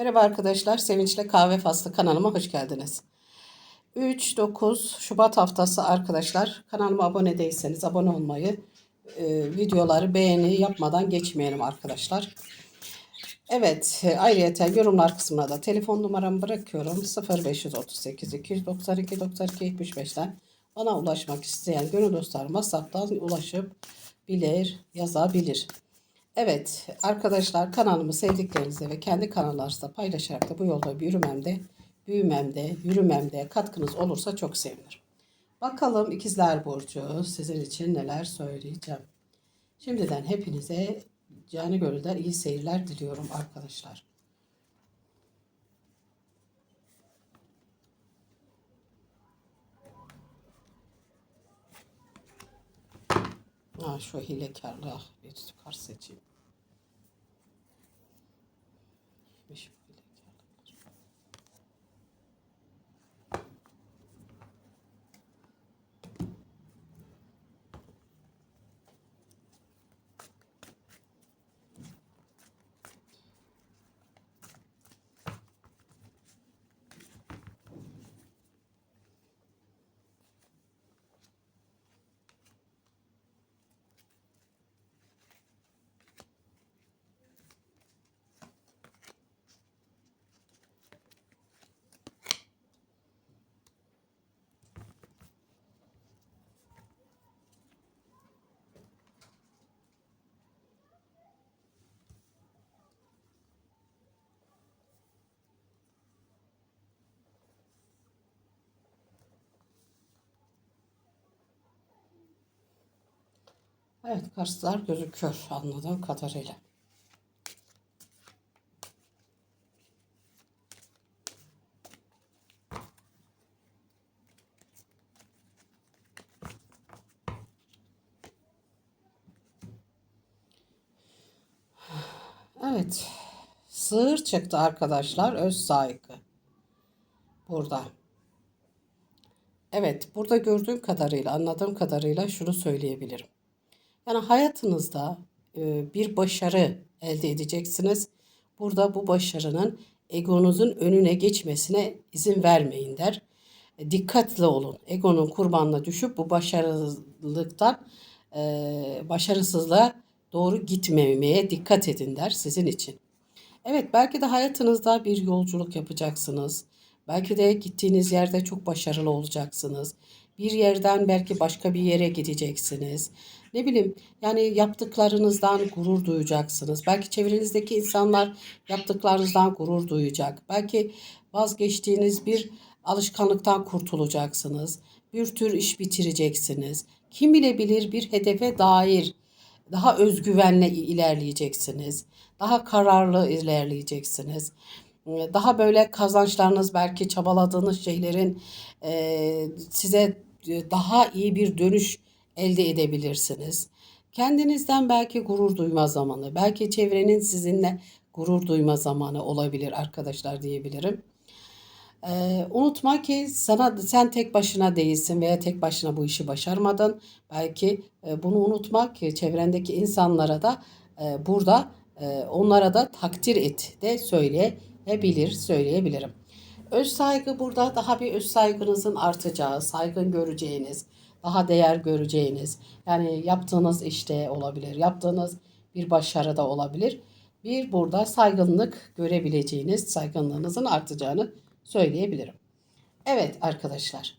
Merhaba arkadaşlar, Sevinçle Kahve Faslı kanalıma hoş geldiniz. 3-9 Şubat haftası arkadaşlar. Kanalıma abone değilseniz abone olmayı, e, videoları beğeni yapmadan geçmeyelim arkadaşlar. Evet, e, ayrıca yorumlar kısmına da telefon numaramı bırakıyorum. 0538 292 92 75'ten bana ulaşmak isteyen gönül dostlarım WhatsApp'tan ulaşıp bilir, yazabilir. Evet arkadaşlar kanalımı sevdiklerinizle ve kendi kanallarınızda paylaşarak da bu yolda yürümemde, büyümemde, yürümemde katkınız olursa çok sevinirim. Bakalım ikizler Burcu sizin için neler söyleyeceğim. Şimdiden hepinize canı gönülden iyi seyirler diliyorum arkadaşlar. Ha, şu hilekarlığa bir kart seçeyim. gitmiş. Evet karşılar gözüküyor anladığım kadarıyla. Evet. Sığır çıktı arkadaşlar. Öz saygı. Burada. Evet. Burada gördüğüm kadarıyla, anladığım kadarıyla şunu söyleyebilirim. Yani hayatınızda e, bir başarı elde edeceksiniz. Burada bu başarının egonuzun önüne geçmesine izin vermeyin der. E, dikkatli olun. Egonun kurbanına düşüp bu başarılılıktan e, başarısızlığa doğru gitmemeye dikkat edin der sizin için. Evet belki de hayatınızda bir yolculuk yapacaksınız. Belki de gittiğiniz yerde çok başarılı olacaksınız. Bir yerden belki başka bir yere gideceksiniz. Ne bileyim yani yaptıklarınızdan gurur duyacaksınız. Belki çevrenizdeki insanlar yaptıklarınızdan gurur duyacak. Belki vazgeçtiğiniz bir alışkanlıktan kurtulacaksınız. Bir tür iş bitireceksiniz. Kim bilebilir bir hedefe dair daha özgüvenle ilerleyeceksiniz. Daha kararlı ilerleyeceksiniz. Daha böyle kazançlarınız belki çabaladığınız şeylerin size daha iyi bir dönüş elde edebilirsiniz. Kendinizden belki gurur duyma zamanı, belki çevrenin sizinle gurur duyma zamanı olabilir arkadaşlar diyebilirim. Ee, unutma ki sana sen tek başına değilsin veya tek başına bu işi başarmadın. Belki e, bunu unutmak ki çevrendeki insanlara da e, burada e, onlara da takdir et de söyleyebilir, söyleyebilirim. Öz saygı burada daha bir öz saygınızın artacağı, saygın göreceğiniz, daha değer göreceğiniz, yani yaptığınız işte olabilir, yaptığınız bir başarıda olabilir. Bir burada saygınlık görebileceğiniz, saygınlığınızın artacağını söyleyebilirim. Evet arkadaşlar.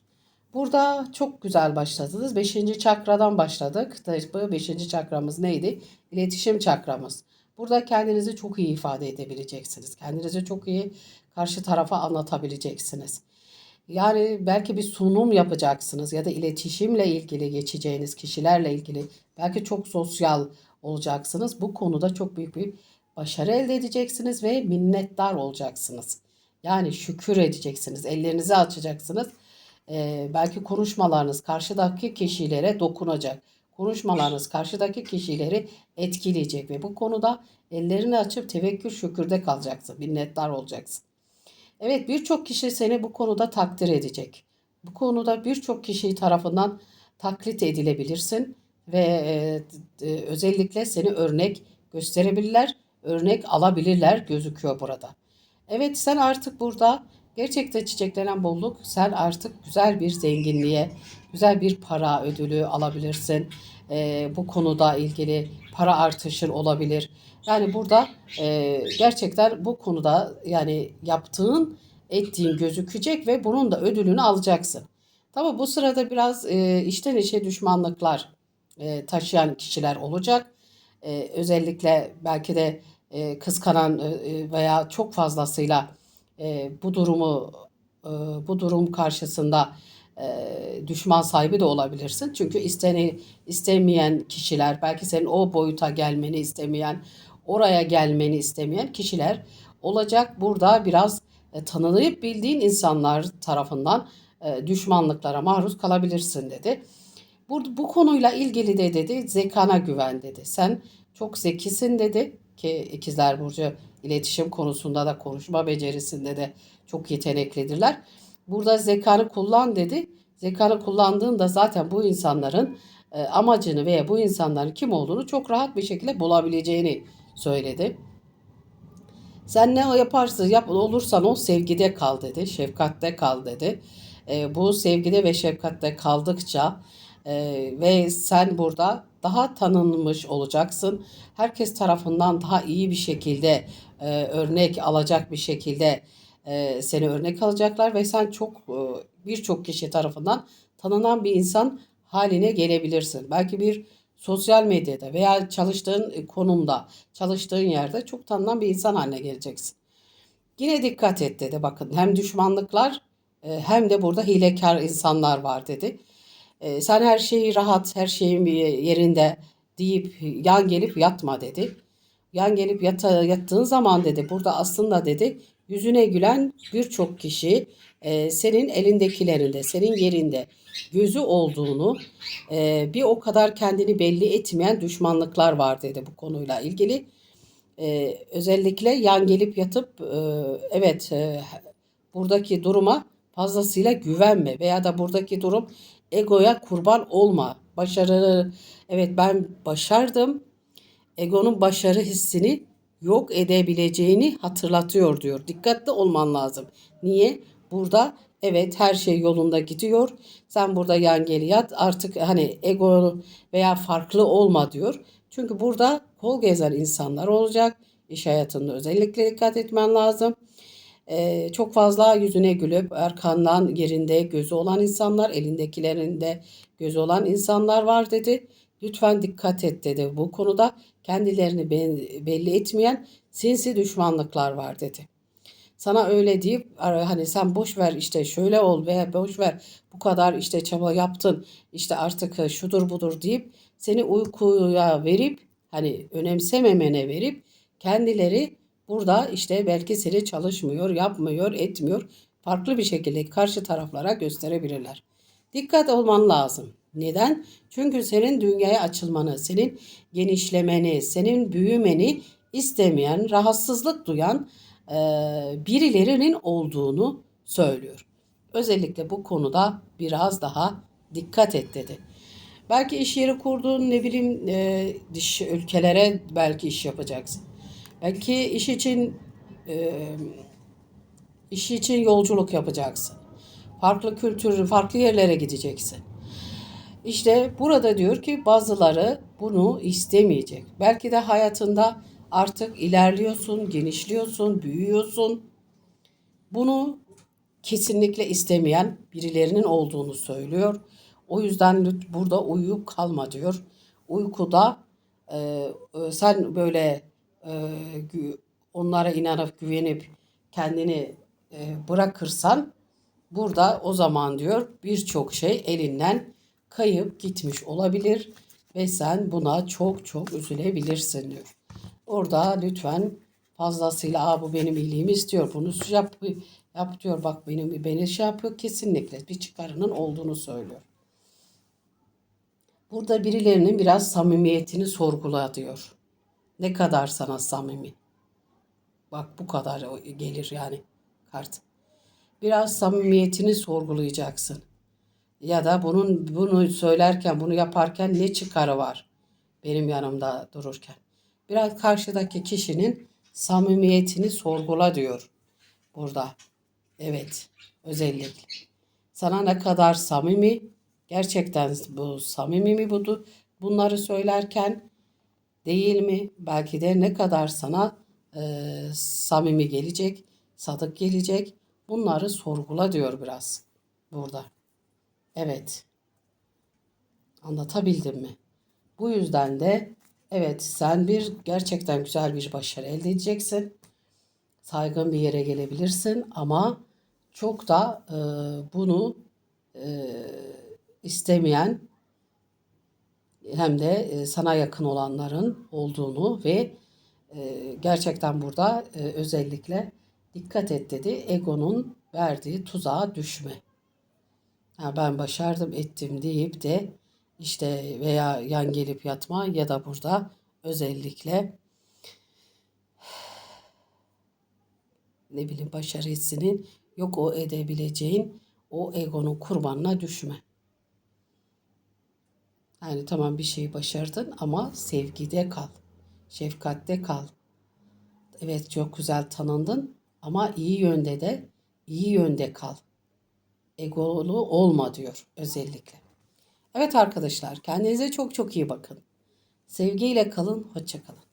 Burada çok güzel başladınız. Beşinci çakradan başladık. Bu beşinci çakramız neydi? İletişim çakramız. Burada kendinizi çok iyi ifade edebileceksiniz. Kendinizi çok iyi karşı tarafa anlatabileceksiniz. Yani belki bir sunum yapacaksınız ya da iletişimle ilgili geçeceğiniz kişilerle ilgili belki çok sosyal olacaksınız. Bu konuda çok büyük bir başarı elde edeceksiniz ve minnettar olacaksınız. Yani şükür edeceksiniz. Ellerinizi açacaksınız. Ee, belki konuşmalarınız karşıdaki kişilere dokunacak. Konuşmalarınız karşıdaki kişileri etkileyecek ve bu konuda ellerini açıp tevekkül şükürde kalacaksın. Minnettar olacaksın. Evet birçok kişi seni bu konuda takdir edecek. Bu konuda birçok kişi tarafından taklit edilebilirsin ve e, e, özellikle seni örnek gösterebilirler, örnek alabilirler gözüküyor burada. Evet sen artık burada gerçekten çiçeklenen bolluk sen artık güzel bir zenginliğe, güzel bir para ödülü alabilirsin. Ee, bu konuda ilgili para artışın olabilir. Yani burada e, gerçekten bu konuda yani yaptığın, ettiğin gözükecek ve bunun da ödülünü alacaksın. Tabii bu sırada biraz e, içten içe düşmanlıklar e, taşıyan kişiler olacak. E, özellikle belki de e, kıskanan e, veya çok fazlasıyla e, bu durumu e, bu durum karşısında e, düşman sahibi de olabilirsin. Çünkü isteni istemeyen kişiler, belki senin o boyuta gelmeni istemeyen, oraya gelmeni istemeyen kişiler olacak. Burada biraz e, tanıyıp bildiğin insanlar tarafından e, düşmanlıklara maruz kalabilirsin dedi. Bu, bu konuyla ilgili de dedi zekana güven dedi. Sen çok zekisin dedi ki ikizler burcu iletişim konusunda da konuşma becerisinde de çok yeteneklidirler. Burada zekanı kullan dedi. Zekanı kullandığında zaten bu insanların e, amacını veya bu insanların kim olduğunu çok rahat bir şekilde bulabileceğini söyledi. Sen ne yaparsın yap olursan o sevgide kal dedi, şefkatte kal dedi. E, bu sevgide ve şefkatte kaldıkça e, ve sen burada daha tanınmış olacaksın. Herkes tarafından daha iyi bir şekilde e, örnek alacak bir şekilde e, seni örnek alacaklar ve sen çok e, birçok kişi tarafından tanınan bir insan haline gelebilirsin. Belki bir sosyal medyada veya çalıştığın konumda, çalıştığın yerde çok tanınan bir insan haline geleceksin. Yine dikkat et dedi. Bakın hem düşmanlıklar e, hem de burada hilekar insanlar var dedi. E, sen her şeyi rahat, her şeyin yerinde deyip yan gelip yatma dedi. Yan gelip yat, yattığın zaman dedi burada aslında dedi yüzüne gülen birçok kişi e, senin elindekilerinde, senin yerinde gözü olduğunu e, bir o kadar kendini belli etmeyen düşmanlıklar var dedi bu konuyla ilgili. E, özellikle yan gelip yatıp e, evet e, buradaki duruma fazlasıyla güvenme veya da buradaki durum egoya kurban olma. Başarı evet ben başardım. Egonun başarı hissini yok edebileceğini hatırlatıyor diyor. Dikkatli olman lazım. Niye? Burada evet her şey yolunda gidiyor. Sen burada yan gel yat artık hani ego veya farklı olma diyor. Çünkü burada kol gezer insanlar olacak. İş hayatında özellikle dikkat etmen lazım. Ee, çok fazla yüzüne gülüp arkandan yerinde gözü olan insanlar, elindekilerinde gözü olan insanlar var dedi. Lütfen dikkat et dedi. Bu konuda kendilerini belli etmeyen sinsi düşmanlıklar var dedi. Sana öyle deyip hani sen boş ver işte şöyle ol veya boş ver bu kadar işte çaba yaptın işte artık şudur budur deyip seni uykuya verip hani önemsememene verip kendileri burada işte belki seni çalışmıyor, yapmıyor, etmiyor farklı bir şekilde karşı taraflara gösterebilirler. Dikkat olman lazım. Neden? Çünkü senin dünyaya açılmanı, senin genişlemeni, senin büyümeni istemeyen, rahatsızlık duyan e, birilerinin olduğunu söylüyor. Özellikle bu konuda biraz daha dikkat et dedi. Belki iş yeri kurduğun ne bileyim e, dış ülkelere belki iş yapacaksın. Belki iş için e, iş için yolculuk yapacaksın. Farklı kültür, farklı yerlere gideceksin. İşte burada diyor ki bazıları bunu istemeyecek. Belki de hayatında artık ilerliyorsun, genişliyorsun, büyüyorsun. Bunu kesinlikle istemeyen birilerinin olduğunu söylüyor. O yüzden burada uyuyup kalma diyor. Uykuda e, sen böyle onlara inanıp güvenip kendini e, bırakırsan burada o zaman diyor birçok şey elinden kayıp gitmiş olabilir ve sen buna çok çok üzülebilirsin diyor. Orada lütfen fazlasıyla Aa, bu benim iyiliğimi istiyor. Bunu yap, yap diyor. Bak benim beni şey yapıyor. Kesinlikle bir çıkarının olduğunu söylüyor. Burada birilerinin biraz samimiyetini sorgula diyor. Ne kadar sana samimi. Bak bu kadar gelir yani kart. Biraz samimiyetini sorgulayacaksın. Ya da bunun bunu söylerken, bunu yaparken ne çıkarı var benim yanımda dururken. Biraz karşıdaki kişinin samimiyetini sorgula diyor. burada. Evet, özellikle. Sana ne kadar samimi, gerçekten bu samimi mi budu? Bunları söylerken değil mi? Belki de ne kadar sana e, samimi gelecek, sadık gelecek. Bunları sorgula diyor biraz burada. Evet. Anlatabildim mi? Bu yüzden de evet sen bir gerçekten güzel bir başarı elde edeceksin. Saygın bir yere gelebilirsin ama çok da e, bunu e, istemeyen hem de e, sana yakın olanların olduğunu ve e, gerçekten burada e, özellikle dikkat et dedi. Egonun verdiği tuzağa düşme. Ha, ben başardım ettim deyip de işte veya yan gelip yatma ya da burada özellikle ne bileyim başarı hissinin yok o edebileceğin o egonun kurbanına düşme. Yani tamam bir şeyi başardın ama sevgide kal. Şefkatte kal. Evet çok güzel tanındın ama iyi yönde de iyi yönde kal. Egolu olma diyor özellikle. Evet arkadaşlar kendinize çok çok iyi bakın. Sevgiyle kalın, hoşça kalın.